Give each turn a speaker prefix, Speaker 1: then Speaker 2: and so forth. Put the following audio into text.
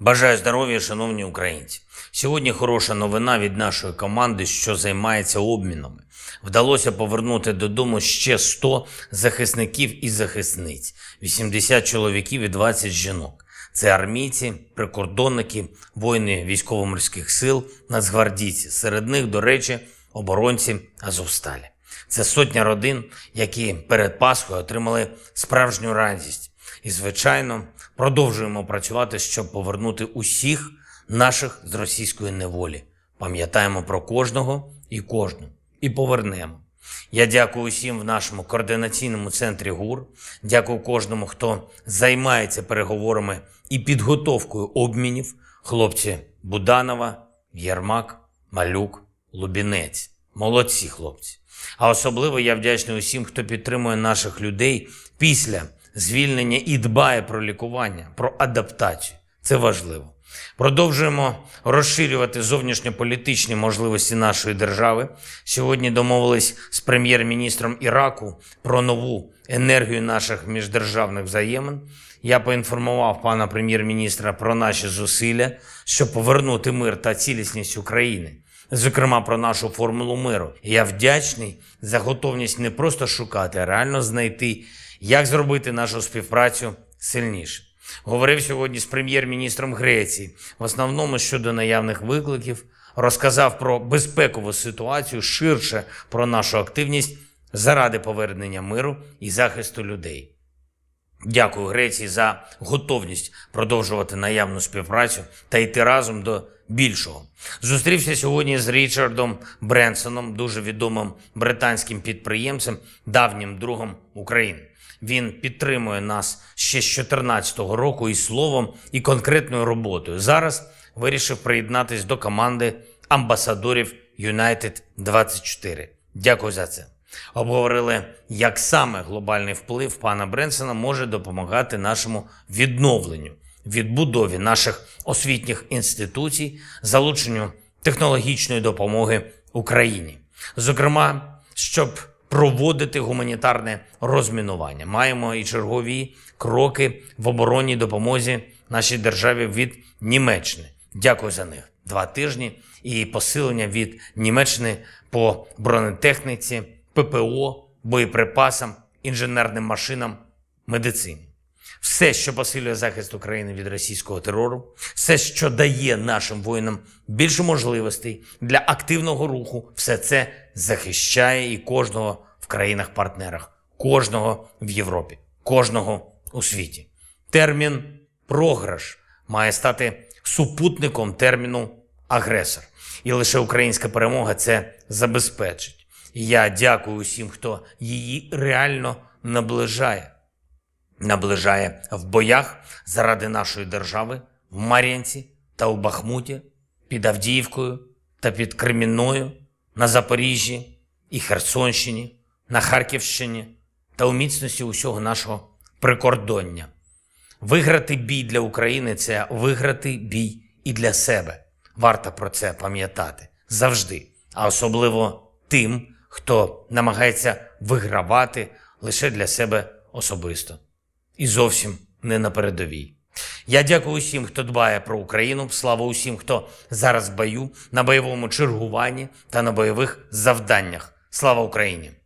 Speaker 1: Бажаю здоров'я, шановні українці. Сьогодні хороша новина від нашої команди, що займається обмінами. Вдалося повернути додому ще 100 захисників і захисниць, 80 чоловіків і 20 жінок. Це армійці, прикордонники, воїни військово-морських сил, нацгвардійці. Серед них, до речі, оборонці Азовсталі. Це сотня родин, які перед Пасхою отримали справжню радість. І, звичайно, продовжуємо працювати, щоб повернути усіх наших з російської неволі. Пам'ятаємо про кожного і кожну. І повернемо. Я дякую усім в нашому координаційному центрі ГУР. Дякую кожному, хто займається переговорами і підготовкою обмінів. Хлопці Буданова, Єрмак, Малюк, Лубінець. Молодці хлопці. А особливо я вдячний усім, хто підтримує наших людей після звільнення і дбає про лікування, про адаптацію. Це важливо. Продовжуємо розширювати зовнішньополітичні можливості нашої держави. Сьогодні домовились з прем'єр-міністром Іраку про нову енергію наших міждержавних взаємин. Я поінформував пана прем'єр-міністра про наші зусилля, щоб повернути мир та цілісність України, зокрема про нашу формулу миру. Я вдячний за готовність не просто шукати, а реально знайти, як зробити нашу співпрацю сильніше. Говорив сьогодні з прем'єр-міністром Греції, в основному щодо наявних викликів, розказав про безпекову ситуацію, ширше про нашу активність заради повернення миру і захисту людей. Дякую Греції за готовність продовжувати наявну співпрацю та йти разом до більшого. Зустрівся сьогодні з Річардом Бренсоном, дуже відомим британським підприємцем, давнім другом України. Він підтримує нас ще з 2014 року і словом, і конкретною роботою. Зараз вирішив приєднатись до команди амбасадорів United 24. Дякую за це. Обговорили, як саме глобальний вплив пана Бренсона може допомагати нашому відновленню, відбудові наших освітніх інституцій, залученню технологічної допомоги Україні. Зокрема, щоб проводити гуманітарне розмінування. Маємо і чергові кроки в оборонній допомозі нашій державі від Німеччини. Дякую за них. Два тижні і посилення від Німеччини по бронетехніці, ППО, боєприпасам, інженерним машинам, медицині. Все, що посилює захист України від російського терору, все, що дає нашим воїнам більше можливостей для активного руху, все це захищає і кожного в країнах-партнерах, кожного в Європі, кожного у світі. Термін програш має стати супутником терміну агресор. І лише українська перемога це забезпечить. І я дякую усім, хто її реально наближає наближає в боях заради нашої держави в Мар'янці та у Бахмуті, під Авдіївкою та під Кремінною, на Запоріжжі і Херсонщині, на Харківщині та у міцності усього нашого прикордоння. Виграти бій для України це виграти бій і для себе. Варто про це пам'ятати завжди, а особливо тим, хто намагається вигравати лише для себе особисто і зовсім не на передовій. Я дякую усім, хто дбає про Україну. Слава усім, хто зараз в бою, на бойовому чергуванні та на бойових завданнях. Слава Україні!